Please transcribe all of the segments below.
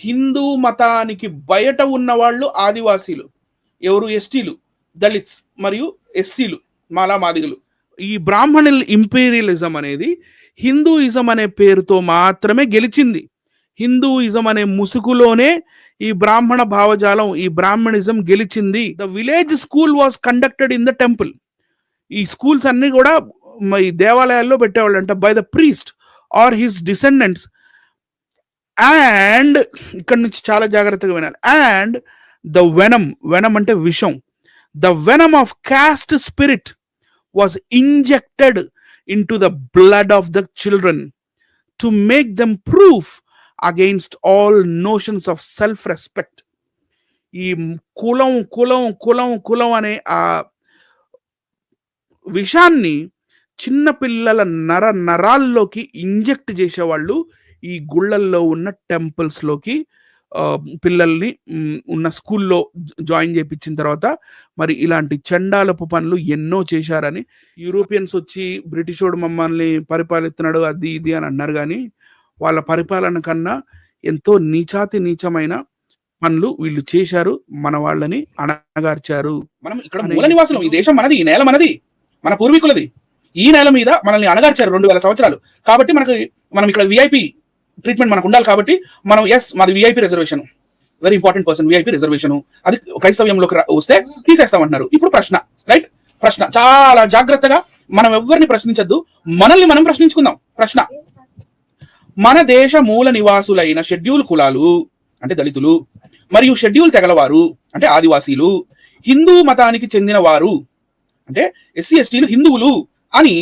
హిందూ మతానికి బయట ఉన్న వాళ్ళు ఆదివాసీలు ఎవరు ఎస్టీలు దళిత్స్ మరియు ఎస్సీలు మాలా మాదిగలు ఈ బ్రాహ్మణుల ఇంపీరియలిజం అనేది హిందూయిజం అనే పేరుతో మాత్రమే గెలిచింది. హిందూయిజం అనే ముసుగులోనే ఈ బ్రాహ్మణ భావజాలం ఈ బ్రాహ్మణిజం గెలిచింది. The village school was conducted in the temple ఈ స్కూల్స్ అన్ని కూడా ఈ దేవాలయాల్లో పెట్టేవాళ్ళు అంట by the priest or his descendants and ఇక్కడ నుంచి చాలా జాగ్రత్తగా వినాలి. అండ్ ద వెనం వెనం అంటే విషం. The venom of caste spirit was injected in to the blood of the children to make them proof against all notions of self respect ఈ కులం కులం కులం కులం అనే ఆ విషాన్ని చిన్న పిల్లల నర నరాల్లోకి ఇంజెక్ట్ చేసేవాళ్ళు ఈ గుళ్ళల్లో ఉన్న టెంపుల్స్లోకి ఆ, పిల్లల్ని ఉన్న స్కూల్లో జాయిన్ చేయించిన తర్వాత మరి ఇలాంటి చండాలపు పనులు ఎన్నో చేశారని యూరోపియన్స్ వచ్చి బ్రిటిషోడు మమ్మల్ని పరిపాలిస్తున్నాడు అది ఇది అని అన్నారు కానీ వాళ్ళ పరిపాలన కన్నా ఎంతో నీచాతి నీచమైన పనులు వీళ్ళు చేశారు మన వాళ్ళని అణగార్చారు మనం ఇక్కడ మూల నివాసులం ఈ దేశం మనది ఈ నేల మనది మన పూర్వీకులది. ఈ నేల మీద మనల్ని అణగార్చారు రెండు వేల సంవత్సరాలు. కాబట్టి మనకి మనం ఇక్కడ విఐపి ట్రీట్మెంట్ మనకు ఉండాలి కాబట్టి మనం ఎస్ మాది VIP reservation very important person VIP reservation అది క్రైస్తవ్యంలోకి వస్తే తీసేస్తామంటున్నారు. ఇప్పుడు ప్రశ్న రైట్ ప్రశ్న చాలా జాగ్రత్తగా మనం ఎవరిని ప్రశ్నించద్దు మనల్ని మనం ప్రశ్నించుకుందాం. ప్రశ్న మన దేశ మూల నివాసులైన షెడ్యూల్ కులాలు అంటే దళితులు మరియు షెడ్యూల్ తెగలవారు అంటే ఆదివాసీలు హిందూ మతానికి చెందిన వారు అంటే ఎస్సీ ఎస్టీలు హిందువులు అని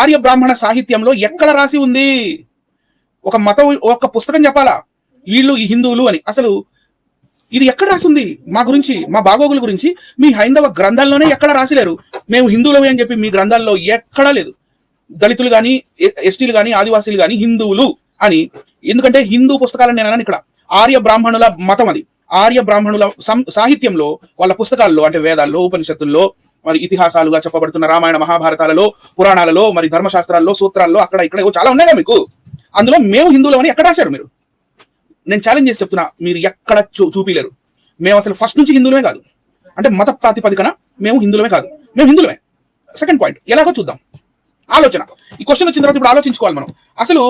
ఆర్య బ్రాహ్మణ సాహిత్యంలో ఎక్కడ రాసి ఉంది? ఒక మతం ఒక పుస్తకం చెప్పాలా? వీళ్ళు ఈ హిందువులు అని. అసలు ఇది ఎక్కడ రాసింది? మా గురించి మా బాగోగుల గురించి మీ హైందవ గ్రంథాల్లోనే ఎక్కడ రాసిలేరు? మేము హిందువులు అని చెప్పి మీ గ్రంథాల్లో ఎక్కడా లేదు. దళితులు కానీ ఎస్టీలు కానీ ఆదివాసీలు కానీ హిందువులు అని. ఎందుకంటే హిందూ పుస్తకాలను నేను ఇక్కడ. ఆర్య బ్రాహ్మణుల మతం అది. ఆర్య బ్రాహ్మణుల సం- సాహిత్యంలో వాళ్ళ పుస్తకాల్లో అంటే వేదాల్లో ఉపనిషత్తుల్లో మరి ఇతిహాసాలుగా చెప్పబడుతున్న రామాయణ మహాభారతాలలో పురాణాలలో మరి ధర్మశాస్త్రాల్లో సూత్రాల్లో అక్కడ ఇక్కడ చాలా ఉన్నాయా మీకు. అందులో మేము హిందువులమని ఎక్కడ రాశారు మీరు? నేను ఛాలెంజ్ చేసి చెప్తున్నా మీరు ఎక్కడ చూ చూపిలేరు. మేము అసలు ఫస్ట్ నుంచి హిందువులమే కాదు. అంటే మత ప్రాతిపదికన మేము హిందువులమే కాదు. మేము హిందువులమే. సెకండ్ పాయింట్ ఎలాగో చూద్దాం. ఆలోచన. ఈ క్వశ్చన్ వచ్చిన తర్వాత ఇప్పుడు ఆలోచించుకోవాలి మనం. అసలు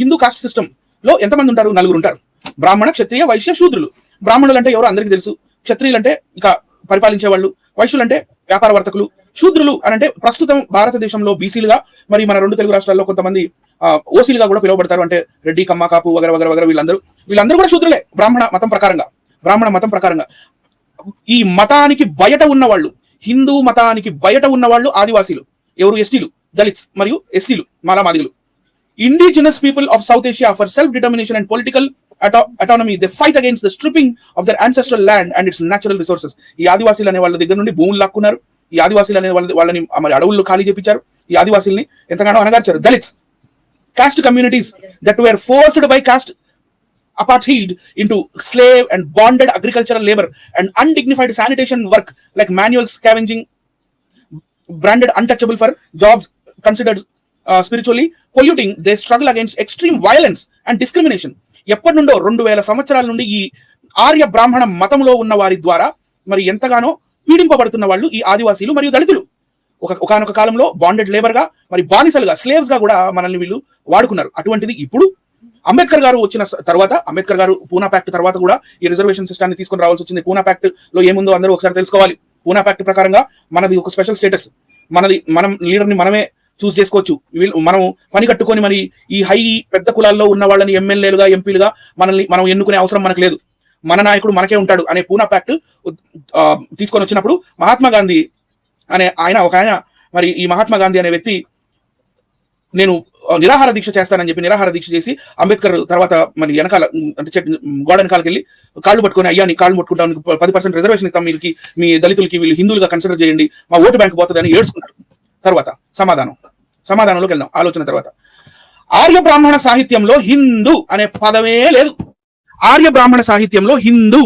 హిందూ కాస్ట్ సిస్టమ్లో ఎంతమంది ఉంటారు? నలుగురు ఉంటారు. బ్రాహ్మణ క్షత్రియ వైశ్య శూద్రులు. బ్రాహ్మణులు అంటే ఎవరో అందరికీ తెలుసు. క్షత్రియులు అంటే ఇక పరిపాలించే వాళ్ళు వైశ్యులు అంటే వ్యాపార వర్తకులు శూద్రులు అని అంటే ప్రస్తుతం భారతదేశంలో బీసీలుగా మరి మన రెండు తెలుగు రాష్ట్రాల్లో కొంతమంది ఓసీలుగా కూడా పిలువబడతారు. అంటే రెడ్డి కమ్మ కాపు వగర వగర వగర వీళ్ళందరూ. వీళ్ళందరూ కూడా శూద్రులే బ్రాహ్మణ మతం ప్రకారంగా. బ్రాహ్మణ మతం ప్రకారంగా. ఈ మతానికి బయట ఉన్న వాళ్ళు హిందూ మతానికి బయట ఉన్న వాళ్ళు ఆదివాసీలు. ఎవరు? ఎస్టీలు దళిత్స్ మరియు ఎస్సీలు మాలామాదిగులు indigenous people of South Asia for self determination and political autonomy they fight against the stripping of their ancestral land and its natural resources ఈ ఆదివాసీలు అనే వాళ్ళ దగ్గర నుండి భూములు లాక్కున్నారు. ఈ ఆదివాసీలు అనేది వాళ్ళ వాళ్ళని మరి అడవుల్లో ఖాళీ చేపించారు. ఈ ఆదివాసీల్ని ఎంతగానో అనగార్చారు Dalits. Caste communities that were forced by caste apartheid in to slave and bonded agricultural labour and undignified sanitation work like manual scavenging branded untouchable for jobs considered spiritually polluting they struggle against extreme violence and discrimination ఎప్పటి నుండో రెండు వేల సంవత్సరాల నుండి ఈ ఆర్య బ్రాహ్మణ మతంలో ఉన్న వారి ద్వారా మరి ఎంతగానో పీడింపబడుతున్న వాళ్ళు ఈ ఆదివాసీలు మరియు దళితులు. ఒక ఒకనొక కాలంలో బాండెడ్ లేబర్గా మరి బానిసలుగా స్లేవ్స్గా కూడా మనల్ని వీళ్ళు వాడుకున్నారు. అటువంటిది ఇప్పుడు అంబేద్కర్ గారు వచ్చిన తర్వాత అంబేద్కర్ గారు పూనా ప్యాక్ట్ తర్వాత కూడా ఈ రిజర్వేషన్ సిస్టాన్ని తీసుకొని రావాల్సి వచ్చింది. పూనా ప్యాక్ట్లో ఏముందో అందరూ ఒకసారి తెలుసుకోవాలి. పూనా ప్యాక్ట్ ప్రకారంగా మనది ఒక స్పెషల్ స్టేటస్ మనది మనం లీడర్ని మనమే చూస్ చేసుకోవచ్చు. వీళ్ళు మనం పని కట్టుకొని మరి ఈ హై పెద్ద కులాల్లో ఉన్న వాళ్ళని ఎమ్మెల్యేలుగా ఎంపీలుగా మనల్ని మనం ఎన్నుకునే అవసరం మనకు లేదు. మన నాయకుడు మనకే ఉంటాడు అనే పూనా ప్యాక్ట్ తీసుకొని వచ్చినప్పుడు మహాత్మా గాంధీ అనే ఆయన ఒక ఆయన మరి ఈ మహాత్మా గాంధీ అనే వ్యక్తి నేను నిరాహార దీక్ష చేస్తానని చెప్పి నిరాహార దీక్ష చేసి అంబేద్కర్ తర్వాత మరి వెనకాల అంటే చెట్- గోడ వెనకాలకి వెళ్ళి కాళ్ళు పట్టుకొని అయ్యా నీ కాళ్ళు పట్టుకుంటాను పది పర్సెంట్ రిజర్వేషన్ ఇస్తాం వీళ్ళకి మీ దళితులకి వీళ్ళు హిందువులుగా కన్సిడర్ చేయండి మా ఓటు బ్యాంక్ పోతుంది అని ఏడ్చుకున్నారు తర్వాత సమాధానం సమాధానంలోకి వెళ్దాం ఆలోచన తర్వాత. ఆర్య బ్రాహ్మణ సాహిత్యంలో హిందూ అనే పదమే లేదు. ఆర్య బ్రాహ్మణ సాహిత్యంలో హిందూ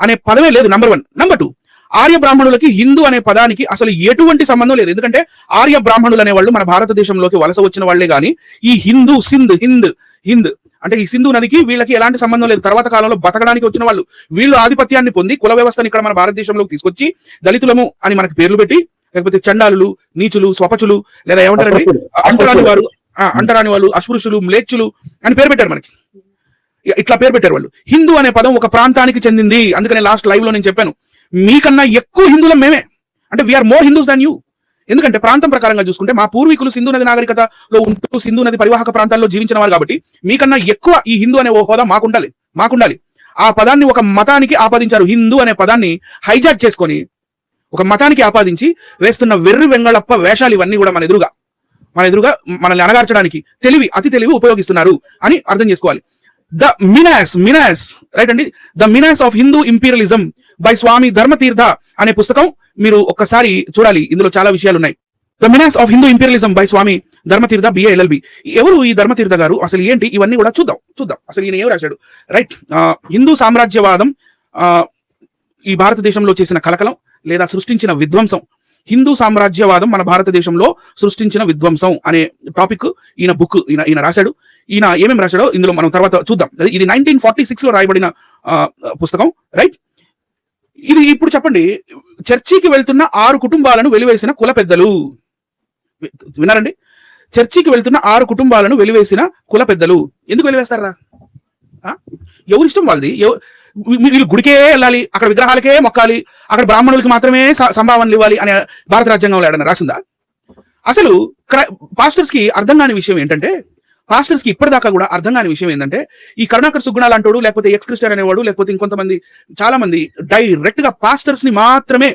అనే పదమే లేదు number one number two Arya బ్రాహ్మణులకి హిందూ అనే పదానికి అసలు ఎటువంటి సంబంధం లేదు. ఎందుకంటే ఆర్య బ్రాహ్మణులు అనే వాళ్ళు మన భారతదేశంలోకి వలస వచ్చిన వాళ్ళే గాని ఈ హిందూ సింధ్ హింద్ హింద్ అంటే ఈ సింధు నదికి వీళ్ళకి ఎలాంటి సంబంధం లేదు. తర్వాత కాలంలో బతకడానికి వచ్చిన వాళ్ళు వీళ్ళు ఆధిపత్యాన్ని పొంది కుల వ్యవస్థను ఇక్కడ మన భారతదేశంలోకి తీసుకొచ్చి దళితులము అని మనకి పేర్లు పెట్టి లేకపోతే చండాలులు నీచులు స్వపచులు లేదా ఏమంటారండి? అంటరాని వారు అంటరాని వాళ్ళు అస్పృశ్యులు మ్లేచ్చులు అని పేరు పెట్టారు మనకి. ఇట్లా పేరు పెట్టారు వాళ్ళు. హిందూ అనే పదం ఒక ప్రాంతానికి చెందింది. అందుకనే లాస్ట్ లైవ్లో నేను చెప్పాను. మీకన్నా ఎక్కువ హిందువులం మేమే. అంటే we are more Hindus than you ఎందుకంటే ప్రాంతం ప్రకారంగా చూసుకుంటే మా పూర్వీకులు సింధు నది నాగరికతలో ఉంటూ సింధు నది పరివాహక ప్రాంతాల్లో జీవించిన వారు కాబట్టి మీకన్నా ఎక్కువ ఈ హిందూ అనే ఓ హోదా మాకుండాలి. మాకుండాలి. ఆ పదాన్ని ఒక మతానికి ఆపాదించారు హిందూ అనే పదాన్ని హైజాక్ చేసుకొని ఒక మతానికి ఆపాదించి వేస్తున్న వెర్రి వెంగళప్ప వేషాలు ఇవన్నీ కూడా మన ఎదురుగా. మన ఎదురుగా మనల్ని అణగార్చడానికి తెలివి అతి తెలివి ఉపయోగిస్తున్నారు అని అర్థం చేసుకోవాలి. ద మినాస్ మినాస్ రైట్ అండి? The menace of Hindu imperialism by Swami Dharmatheertha అనే పుస్తకం మీరు ఒక్కసారి చూడాలి. ఇందులో చాలా విషయాలు ఉన్నాయి the menace of Hindu imperialism by Swami Dharmatheertha BA LLB ఎవరు ఈ ధర్మతీర్థ గారు? అసలు ఏంటి? ఇవన్నీ కూడా చూద్దాం చూద్దాం. అసలు ఈయన ఏం రాశాడు? రైట్ హిందూ సామ్రాజ్యవాదం ఈ భారతదేశంలో చేసిన కలకలం లేదా సృష్టించిన విధ్వంసం హిందూ సామ్రాజ్యవాదం మన భారతదేశంలో సృష్టించిన విధ్వంసం అనే టాపిక్ ఈయన బుక్ ఈయన ఈయన రాశాడు. ఈయన ఏమేమి రాశాడో ఇందులో మనం తర్వాత చూద్దాం. ఇది నైన్టీన్ ఫార్టీ సిక్స్లో రాయబడిన పుస్తకం రైట్? ఇది ఇప్పుడు చెప్పండి చర్చికి వెళ్తున్న ఆరు కుటుంబాలను వెలివేసిన కుల పెద్దలు. విన్నారండి? చర్చికి వెళ్తున్న ఆరు కుటుంబాలను వెలివేసిన కుల పెద్దలు. ఎందుకు వెలివేస్తారా? ఎవరిష్టం వాళ్ళది? వీళ్ళు గుడికే వెళ్ళాలి అక్కడ విగ్రహాలకే మొక్కాలి అక్కడ బ్రాహ్మణులకి మాత్రమే సంభావనలు ఇవ్వాలి అనే భారత రాజ్యాంగంలో ఏడన్నా రాసిందా? అసలు పాస్టర్స్కి అర్థం కాని విషయం ఏంటంటే పాస్టర్స్కి ఇప్పటిదాకా కూడా అర్థం కాని విషయం ఏంటంటే ఈ కరుణాకర్ సుగ్గుణాలు అంటాడు లేకపోతే ఎక్స్ క్రిస్టర్ అనేవాడు లేకపోతే ఇంకొంతమంది చాలా మంది డైరెక్ట్గా పాస్టర్స్ని మాత్రమే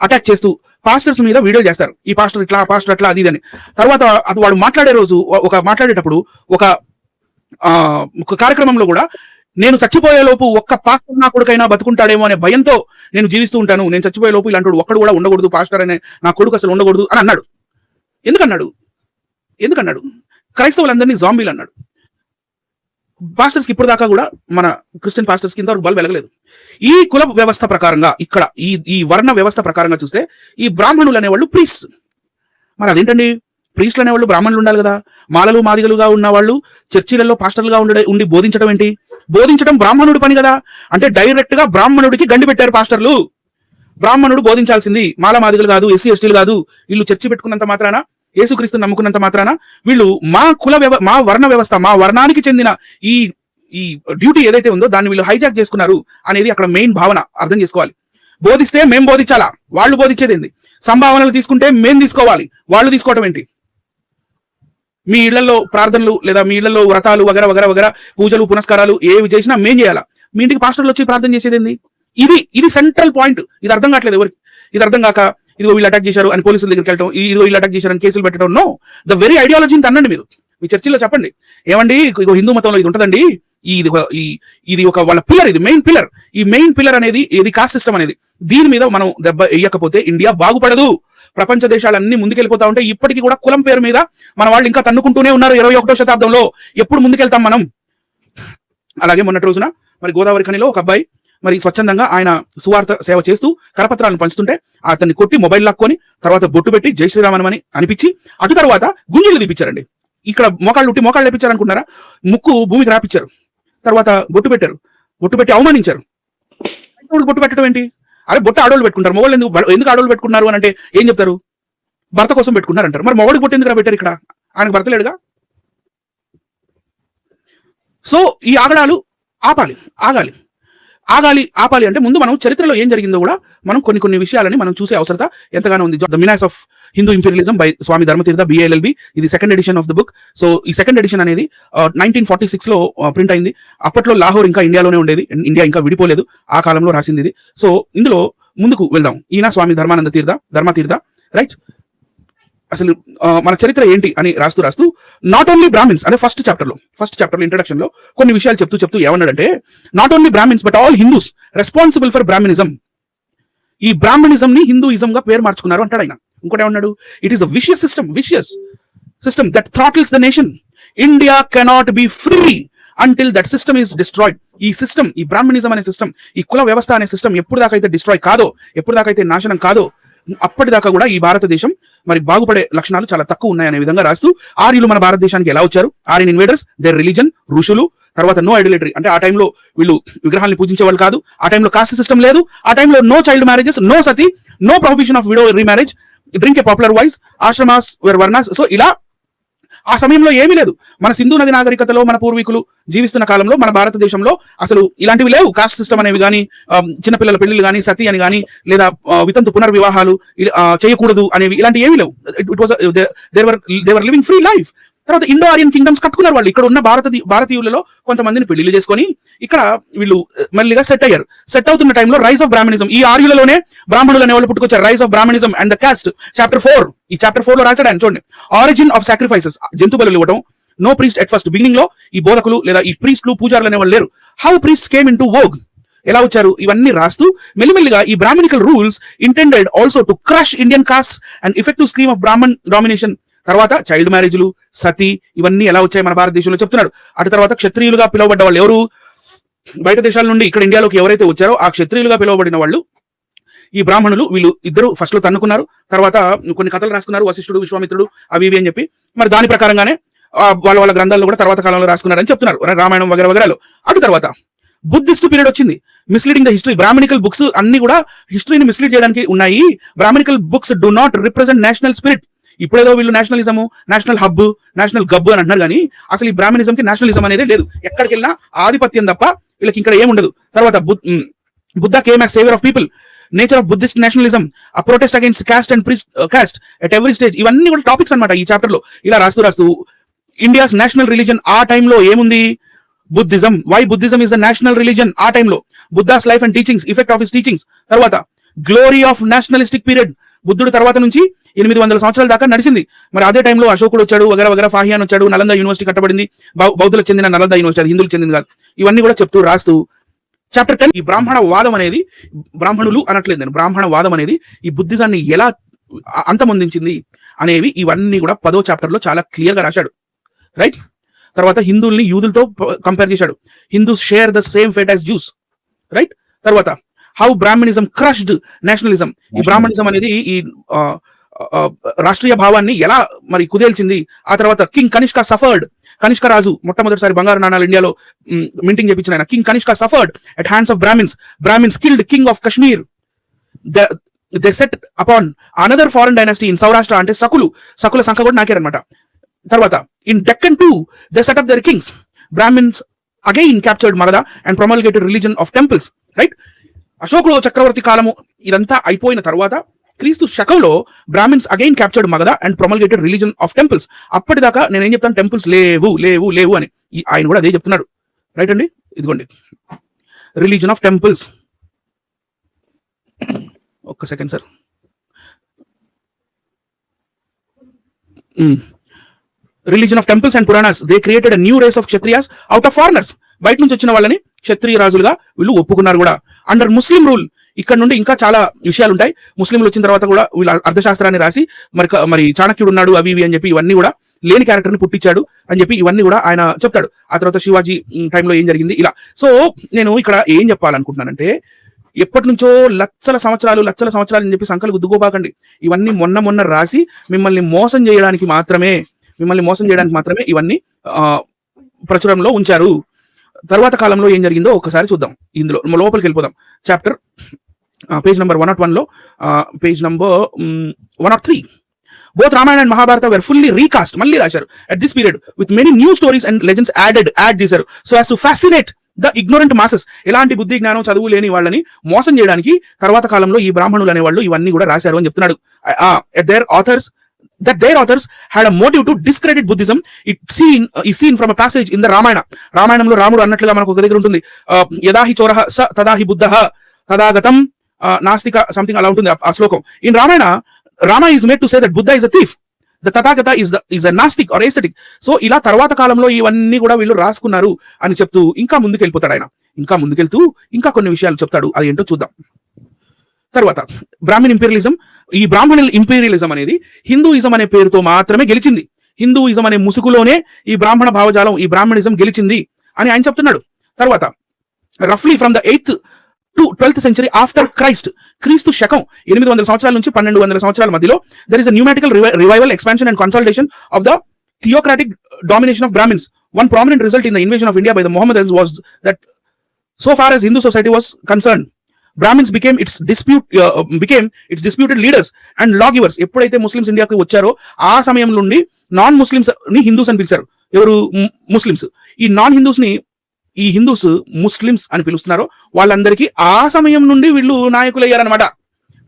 అటాక్ చేస్తూ పాస్టర్స్ మీద వీడియో చేస్తారు. ఈ పాస్టర్ ఇట్లా పాస్టర్ అట్లా అది అని. తర్వాత అది వాడు మాట్లాడే రోజు ఒక మాట్లాడేటప్పుడు ఒక కార్యక్రమంలో కూడా నేను చచ్చిపోయే లోపు ఒక్క పాస్టర్ నా కొడుకైనా బతుకుంటాడేమో అనే భయంతో నేను జీవిస్తూ ఉంటాను. నేను చచ్చిపోయే లోపు ఇలాంటి ఒక్కడు కూడా ఉండకూడదు. పాస్టర్ అనే నా కొడుకు అసలు ఉండకూడదు అని అన్నాడు. ఎందుకన్నాడు? ఎందుకన్నాడు? క్రైస్తవులందరినీ జాంబీలు అన్నాడు. పాస్టర్స్కి ఇప్పుడు దాకా కూడా మన క్రిస్టియన్ పాస్టర్స్కి ఇంతవరకు బలు వెలగలేదు. ఈ కుల వ్యవస్థ ప్రకారంగా ఇక్కడ ఈ ఈ వర్ణ వ్యవస్థ ప్రకారంగా చూస్తే ఈ బ్రాహ్మణులు అనేవాళ్ళు ప్రీస్ట్స్ మరి అదేంటండి? ప్రీస్టులు అనేవాళ్ళు బ్రాహ్మణులు ఉండాలి కదా. మాలలు మాదిగలుగా ఉన్నవాళ్ళు చర్చిలలో పాస్టర్లుగా ఉండే ఉండి బోధించడం ఏంటి? బోధించడం బ్రాహ్మణుడి పని కదా. అంటే డైరెక్ట్గా బ్రాహ్మణుడికి గండి పెట్టారు పాస్టర్లు. బ్రాహ్మణుడు బోధించాల్సింది మాల మాదిగలు కాదు ఎస్సీ ఎస్టీలు కాదు. వీళ్ళు చర్చి పెట్టుకున్నంత మాత్రాన యేసుక్రీస్తు నమ్ముకున్నంత మాత్రాన వీళ్ళు మా కుల వ్యవ మా వర్ణ వ్యవస్థ మా వర్ణానికి చెందిన ఈ ఈ డ్యూటీ ఏదైతే ఉందో దాన్ని వీళ్ళు హైజాక్ చేసుకున్నారు అనేది అక్కడ మెయిన్ భావన అర్థం చేసుకోవాలి. బోధిస్తే మేం బోధించాలా? వాళ్ళు బోధించేది ఏంది? సంభావనలు తీసుకుంటే మేం తీసుకోవాలి. వాళ్ళు తీసుకోవటం ఏంటి? మీ ఇళ్ళలో ప్రార్థనలు లేదా మీ ఇళ్ళలో వ్రతాలు వగర వగర వగర పూజలు పునస్కారాలు ఏవి చేసినా మేం చేయాలా? మీ ఇంటికి పాస్టర్లు వచ్చి ప్రార్థన చేసేది ఇది ఇది సెంట్రల్ పాయింట్. ఇది అర్థం కావట్లేదు ఎవరికి. ఇది అర్థం కాక ఇదిగో వీళ్ళు అటాక్ చేశారు అని పోలీసుల దగ్గరికి వెళ్ళడం ఇదిగో వీళ్ళు అటాక్ చేశారు అని కేసులు పెట్టడం. నో. ద వెరీ ఐడియాలజీని తనండి మీరు. మీ చర్చిలో చెప్పండి. ఏమండి ఇగో హిందూ మతంలో ఇది ఉంటదండి? ఇది ఒక ఈ ఇది ఒక వాళ్ళ పిల్లర్ ఇది మెయిన్ పిల్లర్ ఈ మెయిన్ పిల్లర్ అనేది ఇది కాస్ట్ సిస్టమ్ అనేది. దీని మీద మనం దెబ్బ వేయకపోతే ఇండియా బాగుపడదు. ప్రపంచ దేశాలన్నీ ముందుకెళ్ళిపోతా ఉంటే ఇప్పటికీ కూడా కులం పేరు మీద మన వాళ్ళు ఇంకా తన్నుకుంటూనే ఉన్నారు ఇరవై ఒకటో శతాబ్దంలో. ఎప్పుడు ముందుకెళ్తాం మనం? అలాగే మొన్నటి రోజున మరి గోదావరి ఖనిలో ఒక అబ్బాయి మరి స్వచ్ఛందంగా ఆయన సువార్త సేవ చేస్తూ కరపత్రాలను పంచుతుంటే అతన్ని కొట్టి మొబైల్ లాక్కొని తర్వాత బొట్టు పెట్టి జై శ్రీరామనమని అనిపించి అటు తర్వాత గుంజీలు తీపిచ్చారండి. ఇక్కడ మోకాళ్ళు ఉట్టి మోకాళ్ళు లేపించారు ముక్కు భూమికి రాపించారు తర్వాత బొట్టు పెట్టారు. బొట్టు పెట్టి అవమానించారు. క్రైస్తవుడు బొట్టు పెట్టడం ఏంటి? అరే బొట్టు ఆడోళ్ళు పెట్టుకుంటారు. మొగోళ్ళు ఎందుకు ఎందుకు ఆడోళ్ళు పెట్టుకున్నారు అని అంటే ఏం చెప్తారు? భర్త కోసం పెట్టుకున్నారు అంటారు మరి మొగడికి బొట్టు ఎందుకు పెట్టారు ఇక్కడ? ఆయనకు భర్త లేడుగా? సో ఈ ఆగడాలు ఆపాలి. ఆగాలి. ఆగాలి ఆపాలి అంటే ముందు మనం చరిత్రలో ఏం జరిగిందో కూడా మనం కొన్ని కొన్ని విషయాలని మనం చూసే అవసరత ఎంతగానో ఉంది. The menace of Hindu imperialism by Swami Dharmatheertha BA LLB ఇది second edition of the book so ఈ సెకండ్ ఎడిషన్ అనేది నైన్టీన్ ఫార్టీ సిక్స్లో uh, ప్రింట్ అయింది. అప్పట్లో లాహోర్ ఇంకా ఇండియాలోనే ఉండేది. ఇండియా ఇంకా విడిపోలేదు. ఆ కాలంలో రాసింది ఇది. సో ఇందులో ముందుకు వెళ్దాం. ఈయన స్వామి ధర్మానంద తీర్థ ధర్మతీర్థ రైట్ అసలు మన చరిత్ర ఏంటి అని రాస్తూ రాస్తూ నాట్ ఓన్లీ బ్రాహ్మిన్స్ అదే ఫస్ట్ చాప్టర్లో ఫస్ట్ చాప్టర్లో ఇంట్రడక్షన్లో కొన్ని విషయాలు చెప్తూ చెప్తూ ఏమన్నాడంటే not only Brahmins but all Hindus responsible for Brahminism ఈ బ్రాహ్మణిజం ని హిందూయిజం గా పేరు మార్చుకున్నారు అంటాడు ఆయన. ఇంకోటి ఏమన్నాడు? It is the vicious system vicious system that throttles the nation India cannot be free until that system is destroyed ఈ సిస్టమ్ ఈ బ్రాహ్మణిజం అనే సిస్టమ్ ఈ కుల వ్యవస్థ అనే సిస్టమ్ ఎప్పుడు దాకా అయితే డిస్ట్రాయ్ కాదో ఎప్పుడు దాకా అయితే నాశనం కాదో అప్పటిదాకా కూడా ఈ భారతదేశం మరి బాగుపడే లక్షణాలు చాలా తక్కువ ఉన్నాయి అనే విధంగా రాస్తూ ఆర్యులు మన భారతదేశానికి ఎలా వచ్చారు? ఆర్యన్ ఇన్వేడర్స్ దేర్ రిలీజన్ ఋషులు తర్వాత నో ఐడోలిటరీ అంటే ఆ టైంలో వీళ్ళు విగ్రహాన్ని పూజించే వాళ్ళు కాదు. ఆ టైంలో కాస్ట్ సిస్టమ్ లేదు. ఆ టైంలో no child marriages no sati no prohibition of widow remarriage drink a popular vice ashramas were varnas so ఇలా ఆ సమయంలో ఏమీ లేదు. మన సింధు నది నాగరికతలో మన పూర్వీకులు జీవిస్తున్న కాలంలో మన భారతదేశంలో అసలు ఇలాంటివి లేవు. కాస్ట్ సిస్టమ్ అనేవి కానీ చిన్నపిల్లల పెళ్ళిలు కానీ సతి అని కానీ లేదా వితంతు పునర్వివాహాలు చేయకూడదు అనేవి ఇలాంటి ఏమీ లేవు. It was they were they were living free life తర్వాత ఇండో ఆరియన్ కింగ్డమ్స్ కట్టుకున్నారు వాళ్ళు. ఇక్కడ ఉన్న భారత భారతీయులలో కొంతమందిని పెళ్ళిళ్ళు చేసుకొని ఇక్కడ వీళ్ళు మెల్లిగా సెట్ అయ్యారు. సెట్ అవుతున్న టైంలో రైస్ ఆఫ్ బ్రాహ్మణిజం ఈ ఆర్యులలోనే బ్రాహ్మణులు అనే వాళ్ళు పుట్టుకొచ్చారు. Rise of Brahmanism and the caste chapter four ఈ చాప్టర్ ఫోర్లో రాశాడు ఆయన చూడండి ఆరిజిన్ ఆఫ్ సాక్రిఫైసెస్ జంతు బలు ఇవ్వడం నో ప్రీస్ట్ ఎట్ ఫస్ట్ బిగినింగ్లో ఈ బోధకులు లేదా ఈ ప్రీస్ట్లు పూజారులు అనేవాళ్ళు లేరు. How priest came in to vogue ఎలా వచ్చారు? ఇవన్నీ రాస్తూ మెల్లిమెల్లిగా ఈ Brahmanical rules intended also to crush Indian caste and effective scheme of Brahman domination తర్వాత చైల్డ్ మ్యారేజ్లు సతీ ఇవన్నీ ఎలా వచ్చాయి మన భారతదేశంలో చెప్తున్నాడు. అటు తర్వాత క్షత్రియులుగా పిలువబడ్డ వాళ్ళు ఎవరు? బయట దేశాల నుండి ఇక్కడ ఇండియాలోకి ఎవరైతే వచ్చారో ఆ క్షత్రియులుగా పిలువబడిన వాళ్ళు ఈ బ్రాహ్మణులు వీళ్ళు ఇద్దరు ఫస్ట్లో తన్నుకున్నారు. తర్వాత కొన్ని కథలు రాసుకున్నారు వశిష్ఠుడు విశ్వామిత్రుడు అవి ఇవి అని చెప్పి. మరి దాని ప్రకారంగానే ఆ, వాళ్ళ వాళ్ళ గ్రంథాల్లో కూడా తర్వాత కాలంలో రాసుకున్నారని చెప్తున్నారు. రామాయణం వగర వగేరాలు. అటు తర్వాత బుద్ధిస్ట్ పీరియడ్ వచ్చింది. Misleading the history Brahmanical books అన్ని కూడా హిస్టరీని మిస్లీడ్ చేయడానికి ఉన్నాయి. Brahmanical books do not represent national spirit ఇప్పుడేదో వీళ్ళు నేషనలిజము నేషనల్ హబ్ నేషనల్ గబ్బు అని అంటున్నారు కానీ అసలు ఈ బ్రాహ్మణిజం కి నేషనలిజం అనేది లేదు. ఎక్కడికి వెళ్ళినా ఆధిపత్యం తప్ప వీళ్ళకి ఇక్కడ ఏముండదు తర్వాత Buddha came as saviour of people nature of Buddhist nationalism a protest against caste and priest caste at every stage ఇవన్నీ కూడా టాపిక్స్ అన్నమాట ఈ చాప్టర్లో. ఇలా రాస్తూ రాస్తూ ఇండియాస్ నేషనల్ రిలీజన్ ఆ టైంలో ఏముంది? Buddhism why Buddhism is the national religion ఆ టైంలో Buddha's life and teachings effect of his teachings తర్వాత గ్లోరీ ఆఫ్ నేషనలిస్టిక్ పీరియడ్ బుద్ధుడు తర్వాత నుంచి ఎనిమిది వందల సంవత్సరాల దాకా నడిచింది. మరి అదే టైంలో అశోకుడు వచ్చాడు వగర వగర ఫాహియాన్ వచ్చాడు నలంద యూనివర్సిటీ కట్టబడింది బౌద్ధులకు చెందిన నలంద యూనివర్సిటీ అది హిందువులకు చెందింది కాదు. ఇవన్నీ కూడా చెప్తూ రాస్తూ చాప్టర్ టెన్ ఈ బ్రాహ్మణ వాదం అనేది బ్రాహ్మణులు అనట్లేదు నేను బ్రాహ్మణ వాదం అనేది ఈ బుద్ధిజాన్ని ఎలా అంతమొందించింది అనేవి ఇవన్నీ కూడా పదో చాప్టర్లో చాలా క్లియర్గా రాశాడు. రైట్ తర్వాత హిందువుల్ని యూదులతో కంపేర్ చేశాడు. Hindus share the same fate as Jews right తర్వాత హౌ బ్రాహ్మణిజం క్రష్డ్ నేషనలిజం ఈ బ్రాహ్మణిజం అనేది ఈ రాష్ట్రీయ భావాన్ని ఎలా మరి కుదేల్చింది? ఆ తర్వాత కింగ్ కనిష్క సఫర్డ్. కనిష్క రాజు మొట్టమొదటిసారి బంగారు నాణాలు ఇండియాలో మింటింగ్ చేపించిన ఆయన. King Kanishka suffered at hands of Brahmins Brahmins killed king of Kashmir they set upon another foreign dynasty in Saurashtra అంటే సకులు సకుల సంఖ్య కూడా నాకేరనమాట తర్వాత in Deccan too they set up their kings Brahmins again captured Magadha and promulgated religion of temples right అశోకుడు చక్రవర్తి కాలము ఇదంతా అయిపోయిన తర్వాత క్రీస్తు శకంలో Brahmins again captured Magadha and promulgated religion of temples అప్పటిదాకా నేను చెప్తాను? టెంపుల్స్ లేవు లేవు లేవు అని. ఆయన కూడా అదే చెప్తున్నాడు. రైట్ అండి? ఇదిగోండి. రిలీజన్ ఆఫ్ టెంపుల్స్ ఒక్క second sir religion of temples and Puranas they created new race of Kshatriyas out of foreigners బయట నుంచి వచ్చిన వాళ్ళని క్షత్రియ రాజులుగా వీళ్ళు ఒప్పుకున్నారు కూడా. అండర్ ముస్లిం రూల్ ఇక్కడ నుండి ఇంకా చాలా విషయాలు ఉంటాయి ముస్లింలు వచ్చిన తర్వాత కూడా వీళ్ళు అర్థశాస్త్రాన్ని రాసి మరి మరి చాణక్యుడు ఉన్నాడు అవి ఇవి అని చెప్పి ఇవన్నీ కూడా లేని క్యారెక్టర్ని పుట్టించాడు అని చెప్పి ఇవన్నీ కూడా ఆయన చెప్తాడు. ఆ తర్వాత శివాజీ టైంలో ఏం జరిగింది? ఇలా. సో నేను ఇక్కడ ఏం చెప్పాలనుకుంటున్నానంటే ఎప్పటి నుంచో లక్షల సంవత్సరాలు లక్షల సంవత్సరాలు అని చెప్పి సంకలు గుద్దుకోబాకండి. ఇవన్నీ మొన్న మొన్న రాసి మిమ్మల్ని మోసం చేయడానికి మాత్రమే మిమ్మల్ని మోసం చేయడానికి మాత్రమే ఇవన్నీ ప్రచురంలో ఉంచారు. తర్వాత కాలంలో ఏం జరిగిందో ఒకసారి చూద్దాం. ఇందులో లోపలికి వెళ్ళిపోదాం. Chapter page number one not వన్లో page number one not three both Ramayana and Mahabharata were fully recast మళ్ళీ రాశారు. At this period with many new stories and legends added add చేశారు. So has to fascinate the ignorant masses ఎలాంటి బుద్ధి జ్ఞానం చదువు లేని వాళ్ళని మోసం చేయడానికి తర్వాత కాలంలో ఈ బ్రాహ్మణులు అనేవాళ్ళు ఇవన్నీ కూడా రాశారు అని చెప్తున్నాడు. Their authors that their authors had a motive to discredit Buddhism it seen uh, seen from a passage in the Ramayana రామాయణంలో రాముడు అన్నట్లుగా మనకు ఒక దగ్గర ఉంటుంది. యదాహి చోర స తదాహి బుద్ధ తదాగతం నాస్తిక సంథింగ్ అలా ఉంటుంది ఆ- శ్లోకం. In Ramayana Rama is made to say that Buddha is a thief the Tathagata is the is a nastik or aesthetic so ఇలా తర్వాత కాలంలో ఇవన్నీ కూడా వీళ్ళు రాసుకున్నారు అని చెప్తూ ఇంకా ముందుకు వెళ్ళిపోతాడు ఆయన. ఇంకా ముందుకెళ్తూ ఇంకా కొన్ని విషయాలు చెప్తాడు. అది ఏంటో చూద్దాం. తర్వాత బ్రాహ్మణ్ ఇంపీరియలిజం ఈ బ్రాహ్మణ ఇంపీరియలిజం అనేది హిందూయిజం అనే పేరుతో మాత్రమే గెలిచింది. హిందూయిజం అనే ముసుగులోనే ఈ బ్రాహ్మణ భావజాలం ఈ బ్రాహ్మణిజం గెలిచింది అని ఆయన చెప్తున్నాడు. తర్వాత రఫ్లీ from the eighth to twelfth century after Christ క్రీస్తు శకం ఎనిమిది వందల సంవత్సరాల నుంచి పన్నెండు వందల సంవత్సరాల మధ్యలో there is pneumatical revival expansion and consultation of the theocratic domination of Brahmins one prominent result in the invasion of India by the Mohammedans was that so far as Hindu society was concerned. Brahmins became its dispute became its disputed leaders and lawgivers ఎప్పుడైతే Muslims ఇండియాకి వచ్చారో ఆ సమయం నుండి non ముస్లిమ్స్ని Hindus అని పిలిచారు. ఎవరు? Muslims ఈ నాన్ హిందూస్ని ఈ హిందూస్ ముస్లిమ్స్ అని పిలుస్తున్నారో వాళ్ళందరికీ ఆ సమయం నుండి వీళ్ళు నాయకులయ్యారనమాట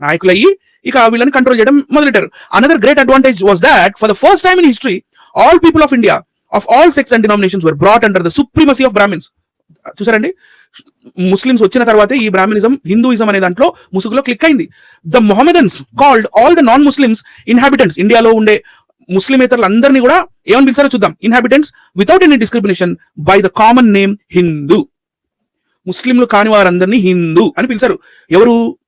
నాయకులయ్యి ఇక వీళ్ళని కంట్రోల్ చేయడం మొదలెట్టారు. Another great advantage was that for the first time in history all people of India of all sects and denominations were brought under the supremacy of Brahmins చూసారండి? ముస్లిమ్స్ వచ్చిన తర్వాతే ఈ బ్రాహ్మినిజం హిందూయిజం అనే దాంట్లో ముసుగులో క్లిక్ అయింది. The Mohammedans called all the non Muslims inhabitants ఇండియాలో ఉండే ముస్లిమేతరులు అందరినీ కూడా ఏమని పిలిచారో చూద్దాం. Inhabitants without any discrimination by the common name Hindu ముస్లింలు కాని వారందరినీ హిందూ అని పిలిచారు. ఎవరు?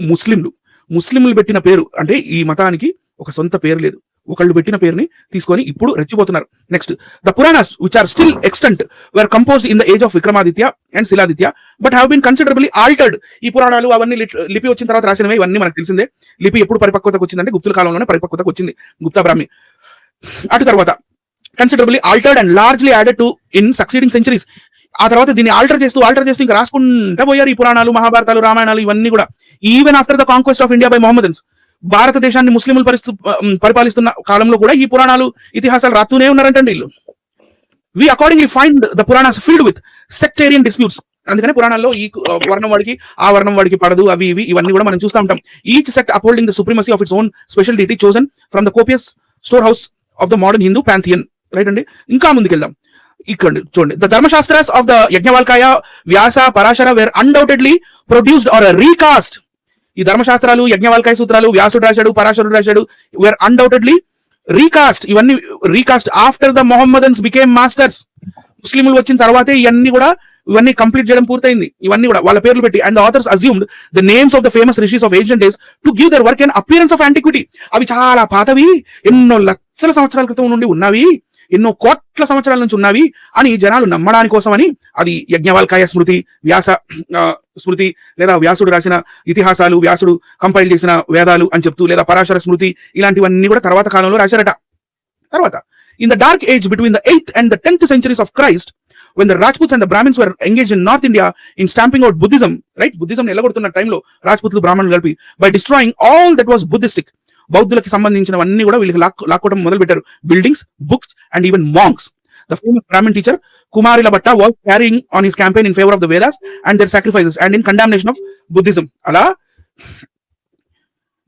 ముస్లింలు. ముస్లింలు పెట్టిన పేరు. అంటే ఈ మతానికి ఒక సొంత పేరు లేదు. ఒకళ్ళు పెట్టిన పేరుని తీసుకొని ఇప్పుడు రెచ్చిపోతున్నారు. Next the Puranas which are still extant were composed in the age of Vikramaditya and Shiladitya but have been considerably altered ఈ పురాణాలు అవన్నీ లిపి వచ్చిన తర్వాత రాసినవి ఇవన్నీ మనకు తెలిసిందే. లిపి ఎప్పుడు పరిపక్వతకు వచ్చిందంటే గుప్తుల కాలంలోనే పరిపక్వతకు వచ్చింది. గుప్తా బ్రాహ్మి. అటు తర్వాత considerably altered and largely added to in succeeding centuries ఆ తర్వాత దీన్ని ఆల్టర్ చేస్తూ ఆల్టర్ చేస్తూ ఇంకా రాసుకుంటా పోయారు ఈ పురాణాలు మహాభారతాలు రామాయణాలు ఇవన్నీ కూడా. Even after the conquest of India by Mohammedans భారతదేశాన్ని ముస్లింలు పరిస్థు పరిపాలిస్తున్న కాలంలో కూడా ఈ పురాణాలు ఇతిహాసాలు రాస్తూనే ఉన్నారంటండి వీళ్ళు. We accordingly find the Puranas filled with sectarian disputes అందుకనే పురాణాల్లో ఈ వర్ణం వాడికి ఆ వర్ణం వాడికి పడదు అవి ఇవి ఇవన్నీ కూడా మనం చూస్తూ ఉంటాం. Each sect upholding the supremacy of its own special deity chosen from the copious store house of the modern Hindu pantheon right అండి? ఇంకా ముందుకెళ్దాం. ఇక్కడ చూడండి. The Dharmashastras of the Yajnavalkya Vyasa Parashara were undoubtedly produced or recast ఈ ధర్మశాస్త్రాలు యజ్ఞవాల్కాయ సూత్రాలు వ్యాసుడు రాశాడు పరాశరుడు రాశాడు వీఆర్ అన్డౌటెడ్లీ రీకాస్ట్ ఇవన్నీ recast after the Mohammedans became masters ముస్లింలు వచ్చిన తర్వాతే ఇవన్నీ కూడా ఇవన్నీ కంప్లీట్ చేయడం పూర్తయింది. ఇవన్నీ కూడా వాళ్ళ పేర్లు పెట్టి and authors assumed the names of the famous rishis of ancient days to give their work and appearance of antiquity అవి చాలా పాతవి ఎన్నో లక్షల సంవత్సరాల క్రితం నుండి ఉన్నవి ఎన్నో కోట్ల సంవత్సరాల నుంచి ఉన్నవి అని జనాలు నమ్మడాని కోసమని అది యజ్ఞవాల్కాయ స్మృతి వ్యాస స్మృతి లేదా వ్యాసుడు రాసిన ఇతిహాసాలు వ్యాసుడు కంపైల్ చేసిన వేదాలు అని చెప్తూ లేదా పరాశర స్మృతి ఇలాంటివన్నీ కూడా తర్వాత కాలంలో రాశారట. తర్వాత in the dark age between the eighth and the tenth centuries of Christ when the Rajputs and the Brahmins were engage in North India in stamping out Buddhism right Buddhism ఎల్లగొడుతున్న టైంలో రాజ్పుత్లు బ్రాహ్మణులు కలిపి by destroying all that was Buddhistic బౌద్ధులకి సంబంధించినవన్నీ కూడా వీళ్ళకి లాక్ లాక్కోవడం మొదలు పెట్టారు buildings books and even monks the famous Brahman teacher Kumarila Bhatta was carrying on his campaign in favour of the Vedas and their sacrifices and in condemnation of Buddhism అలా?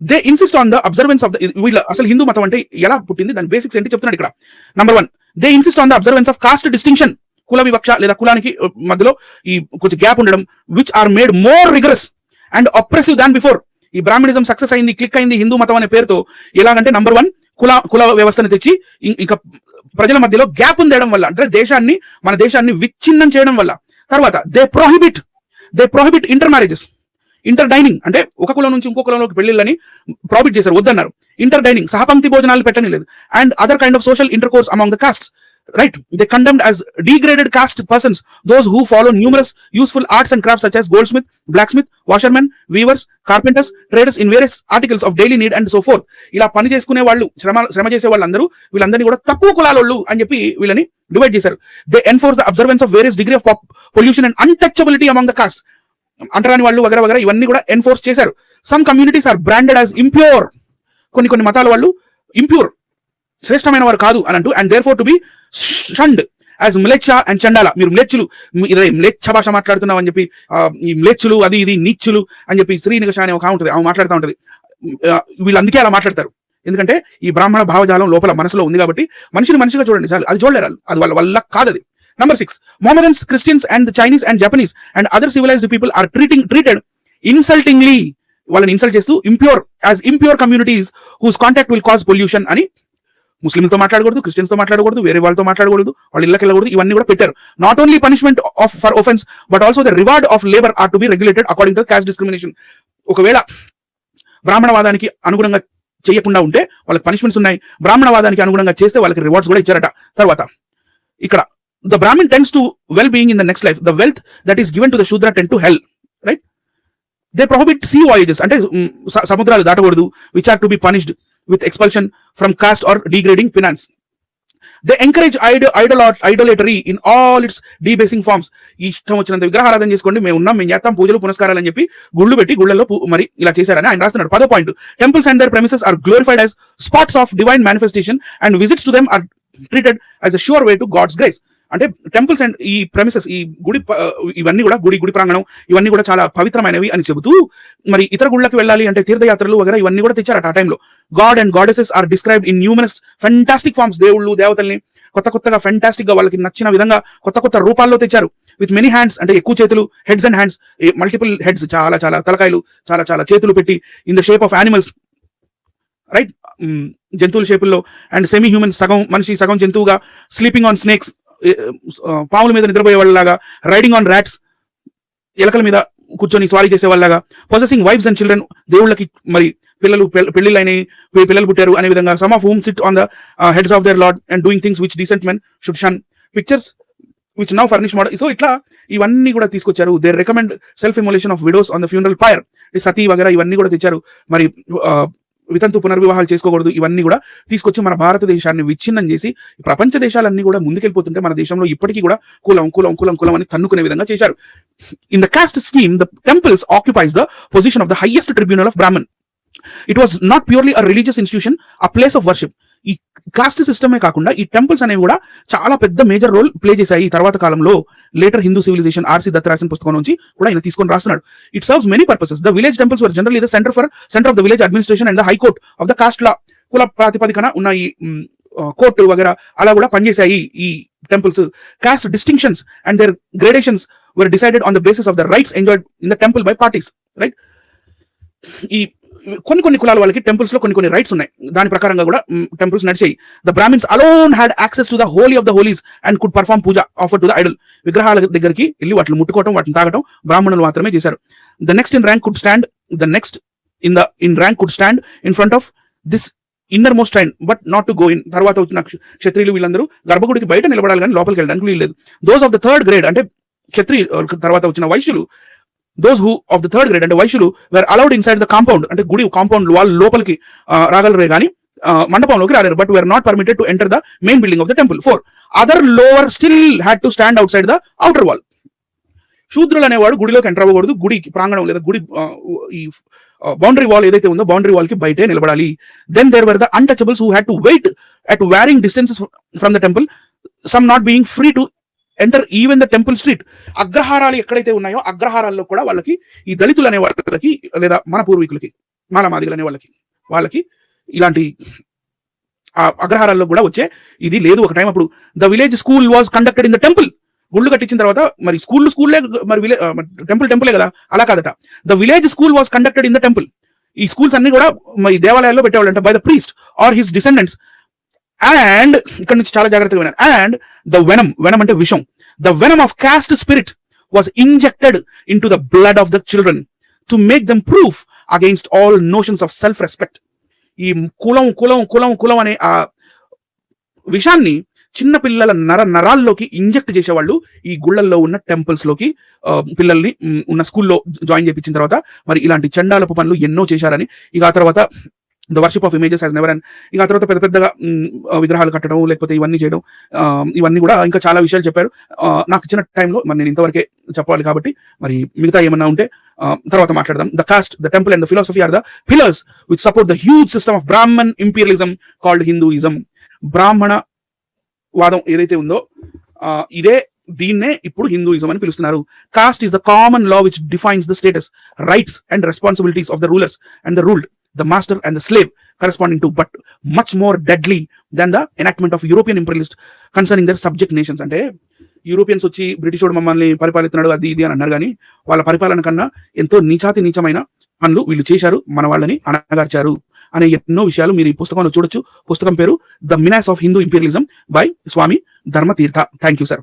They insist on the observance of the వీళ్ళ అసలు హిందూ మతం అంటే ఎలా పుట్టింది? దాని basics ఏంటి చెప్తున్నాడు ఇక్కడ. Number one they insist on the observance of caste distinction కుల వివక్ష లేదా కులానికి uh, మధ్యలో ఈ కొంచెం గ్యాప్ ఉండడం which are made more rigorous and oppressive than before ఈ బ్రాహ్మణిజం సక్సెస్ అయింది క్లిక్ అయింది హిందూ మతం అనే పేరుతో. ఎలాగంటే నంబర్ వన్ కుల కుల వ్యవస్థను తెచ్చి ఇంకా ప్రజల మధ్యలో గ్యాప్ ఉండడం వల్ల అంటే దేశాన్ని మన దేశాన్ని విచ్ఛిన్నం చేయడం వల్ల. తర్వాత they prohibit they prohibit intermarriages interdining అంటే ఒక కులం నుంచి ఇంకో కులంలోకి పెళ్ళిళ్ళని ప్రాబిట్ చేశారు వద్దన్నారు. ఇంటర్ డైనింగ్ సహపంక్తి భోజనాలు పెట్టని లేదు and other kind of social intercourse among the caste right they condemned as degraded caste persons those who follow numerous useful arts and crafts such as goldsmith blacksmith washermen weavers carpenters traders in various articles of daily need and so forth ఇలా పని చేసుకునే వాళ్ళు శ్రమ శ్రమ చేసే వాళ్ళందరూ వీళ్ళందరినీ కూడా తక్కువ కులాలోళ్ళు అని చెప్పి వీళ్ళని డివైడ్ చేశారు. They enforce the observance of various degree of pollution and untouchability among the caste అంటరాని వాళ్ళు వగర వగర ఇవన్నీ కూడా ఎన్ఫోర్స్ చేశారు. Some communities are branded as impure కొన్ని కొన్ని మతాల వాళ్ళు ఇంప్యూర్ శ్రేష్టమైన వారు కాదు అని అంటూ and therefore to be shunned as mleccha and chandala మీరు మ్లెచ్చులు ఇదే మ్లెచ్చ భాష మాట్లాడుతున్నాం అని చెప్పి ఈ మ్లెచ్చులు అది ఇది నీచులు అని చెప్పి శ్రీనికష అనే ఒక ఉంటుంది ఆమె మాట్లాడుతూ ఉంటది. వీళ్ళందుకే వీళ్ళు అందుకే అలా మాట్లాడతారు. ఎందుకంటే ఈ బ్రాహ్మణ భావజాలం లోపల మనసులో ఉంది కాబట్టి మనిషిని మనిషిగా చూడండి చాలు అది చూడలేరు వాళ్ళు. అది వాళ్ళ వల్ల కాదు అది number six Mohammedans Christians and Chinese and Japanese and other civilised people are treating treated insultingly వాళ్ళని ఇన్సల్ట్ చేస్తూ impure as impure communities whose contact will cause pollution అని ముస్లింలతో మాట్లాడకూడదు క్రిస్టియన్స్తో మాట్లాడకూడదు వేరే వాళ్ళతో మాట్లాడకూడదు వాళ్ళ ఇళ్ళకి వెళ్ళకూడదు ఇవన్నీ కూడా పెట్టారు. Not only punishment of for offence but also the reward of labour are to be regulated according to caste discrimination ఒకవేళ బ్రాహ్మణవాదానికి అనుగుణంగా చేయకుండా ఉంటే వాళ్ళకి పనిష్మెంట్స్ ఉన్నాయి. బ్రాహ్మణవాదానికి అనుగుణంగా చేస్తే వాళ్ళకి రివార్డ్స్ కూడా ఇచ్చారట. తర్వాత ఇక్కడ the Brahman tends to well being in the next life the wealth that is given to the Shudra tends to hell they prohibit sea voyages అంటే సముద్రాలు దాటకూడదు. Which are to be punished with expulsion from caste or degrading penance they encourage idol idolatry in all its debasing forms ఇష్టం వచ్చినంత విగ్రహారాధన చేసుకోండి. మేము ఉన్నాం మేము చేస్తాం పూజలు పునస్కారాలు అని చెప్పి గుళ్ళు పెట్టి గుళ్ళల్లో మరి ఇలా చేశారని ఆయన రాస్తున్నాడు. పదో point. Temples and their premises are glorified as spots of divine manifestation and visits to them are treated as a sure way to God's grace అంటే టెంపుల్స్ అండ్ ఈ ప్రెమిసెస్ ఈ గుడి ఇవన్నీ కూడా గుడి గుడి ప్రాంగణం ఇవన్నీ కూడా చాలా పవిత్రమైనవి అని చెబుతూ మరి ఇతర గుళ్ళకి వెళ్ళాలి అంటే తీర్థయాత్రలు వగైరా ఇవన్నీ కూడా తెచ్చారట ఆ టైంలో god and goddesses are described in numerous fantastic forms దేవుళ్ళు దేవతల్ని కొత్త కొత్తగా ఫెంటాస్టిక్గా వాళ్ళకి నచ్చిన విధంగా కొత్త కొత్త రూపాల్లో తెచ్చారు. విత్ మెనీ హ్యాండ్స్ అంటే ఎక్కువ చేతులు heads and hands multiple heads చాలా చాలా తలకాయలు చాలా చాలా చేతులు పెట్టి in the shape of animals right జంతువుల షేపుల్లో అండ్ సెమీ హ్యూమన్ సగం మనిషి సగం జంతువుగా స్లీపింగ్ ఆన్ స్నేక్స్ పాముల మీద నిద్రపోయే వాళ్ళలాగా రైడింగ్ ఆన్ ర్యాట్స్ ఎలకల మీద కూర్చొని స్వారీ చేసే వాళ్ళగా పొసెసింగ్ వైఫ్స్ అండ్ చిల్డ్రన్ దేవుళ్ళకి మరి పిల్లలు పె- పిల్లలు పుట్టారు అనే విధంగా some of whom sit on the heads of their lord and doing things which decent men should shun pictures which now furnish model so ఇట్లా ఇవన్నీ కూడా తీసుకొచ్చారు. They recommend self immolation of widows on the funeral fire sati వగేరా ఇవన్నీ కూడా తెచ్చారు. మరి వితంతు పునర్వివాహాలు చేసుకోకూడదు. ఇవన్నీ కూడా తీసుకొచ్చి మన భారతదేశాన్ని విచ్ఛిన్నం చేసి ప్రపంచ దేశాలన్నీ కూడా ముందుకెళ్ళిపోతుంటే మన దేశంలో ఇప్పటికీ కూడా కులం కులం కులం కులం అని తన్నుకునే విధంగా చేశారు. In the caste scheme the temples occupies the position of the highest tribunal of Brahman it was not purely a religious institution a place of worship ఈ కాస్ట్ సిస్టమే కాకుండా ఈ టెంపుల్స్ అనేవి కూడా చాలా పెద్ద మేజర్ రోల్ ప్లే చేశాయి ఈ తర్వాత కాలంలో. లేటర్ హిందూ సివిలైజేషన్ ఆర్సీ దత్ రాసిన పుస్తకం నుంచి కూడా ఆయన తీసుకొని రాస్తున్నాడు. It serves many purposes the village temples were general the centre for centre of the village administration and the high court of the caste law కుల ప్రాతిపదికన ఉన్న ఈ కోర్టు వగేరా అలా కూడా పనిచేశాయి ఈ temples caste distinctions and their gradations were decided on the basis of the rights enjoyed in the temple by parties right ఈ కొన్ని కొన్ని కులాల వాళ్ళకి టెంపుల్స్లో కొన్ని కొన్ని రైట్స్ ఉన్నాయి. దాని ప్రకారంగా కూడా టెంపుల్స్ నడిచాయి. The Brahmins alone had access to the holy of the holies and could perform puja offer to the idol విగ్రహాల దగ్గరికి వెళ్ళి వాటిని ముట్టుకోవటం వాటిని తాగటం బ్రాహ్మణులు మాత్రమే చేశారు. The next in rank could stand the next in the in rank could stand in front of this innermost shrine but not to go in తర్వాత వచ్చిన క్షత్రియులు వీళ్ళందరూ గర్భగుడికి బయట నిలబడాలి కానీ లోపలికి వెళ్ళడానికి వీల్లేదు. Those of the third grade అంటే క్షత్రియ తర్వాత వచ్చిన వైశ్యులు those who of the third grade అంటే వైశ్యులు were allowed inside the compound అంటే గుడి కాంపౌండ్ వాళ్ళు లోపలికి రాగలరే కానీ మండపంలోకి రాలేరు but were not permitted to enter the main building of the temple for other lower still had to stand outside the outer wall శూద్రులు అనేవాడు గుడిలోకి ఎంటర్ అవ్వకూడదు గుడి ప్రాంగణం లేదా గుడి ఈ బౌండరీ వాల్ ఏదైతే ఉందో బౌండరీ వాల్కి బయటే నిలబడాలి. Then there were the untouchables who had to wait at varying distances from the temple some not being free to enter even the temple street అగ్రహారాలు ఎక్కడైతే ఉన్నాయో అగ్రహారాల్లో కూడా వాళ్ళకి ఈ దళితులు అనే వాళ్ళకి లేదా మన పూర్వీకులకి మాలమాదిగలు అనే వాళ్ళకి వాళ్ళకి ఇలాంటి ఆ అగ్రహారాల్లో కూడా వచ్చే ఇది లేదు ఒక టైం అప్పుడు the village school was conducted in the temple గుళ్ళు కట్టించిన తర్వాత మరి స్కూల్ స్కూల్లే మరి విలే టెంపుల్ టెంపులే కదా? అలా కాదట. The village school was conducted in the temple ఈ స్కూల్స్ అన్ని కూడా ఈ దేవాలయాల్లో పెట్టేవాళ్ళంట by the priest or his descendants and ఇక్కడ నుంచి చాలా జాగ్రత్తగా విన్నారు అండ్ ద వెనం వెనం అంటే విషం. The venom of caste spirit was injected into the blood of the children to make them proof against all notions of self respect ఈ కులం కులం కులం కులం అనే ఆ విషాన్ని చిన్న పిల్లల నర నరాల్లోకి ఇంజెక్ట్ చేసేవాళ్ళు ఈ గుళ్ళల్లో ఉన్న టెంపుల్స్లోకి పిల్లల్ని ఉన్న స్కూల్లో జాయిన్ చేయించిన తర్వాత మరి ఇలాంటి చండాలపు పనులు ఎన్నో చేశారని. ఇక ఆ తర్వాత the worship of images as never and ఇంకా తర్వాత పెద్ద పెద్దగా విగ్రహాలు కట్టడం లేకపోతే ఇవన్నీ చేయడం ఇవన్నీ కూడా ఇంకా చాలా విషయాలు చెప్పారు. నాకు ఇచ్చిన టైంలో మరి నేను ఇంతవరకే చెప్పాలి కాబట్టి మరి మిగతా ఏమన్నా ఉంటే ఆ, తర్వాత మాట్లాడదాం. The caste the temple and the philosophy are the pillars which support the huge system of Brahman imperialism called Hinduism బ్రాహ్మణ వాదం ఏదైతే ఉందో ఇదే దీన్నే ఇప్పుడు హిందూయిజం అని పిలుస్తున్నారు. Caste is the common law which defines the status rights and responsibilities of the rulers and the ruled the master and the slave corresponding to but much more deadly than the enactment of European imperialist concerning their subject nations అంటే Europeans వచ్చి బ్రిటిషోడు మమ్మల్ని పరిపాలిస్తున్నాడు అది ఇది అని అన్నారు. కానీ వాళ్ళ పరిపాలన కన్నా ఎంతో నీచాతి నీచమైన పనులు వీళ్ళు చేశారు మన వాళ్ళని అణగార్చారు అనే ఎన్నో విషయాలు మీరు ఈ పుస్తకంలో చూడొచ్చు. పుస్తకం పేరు the menace of Hindu imperialism by Swami Dharmatheertha thank you sir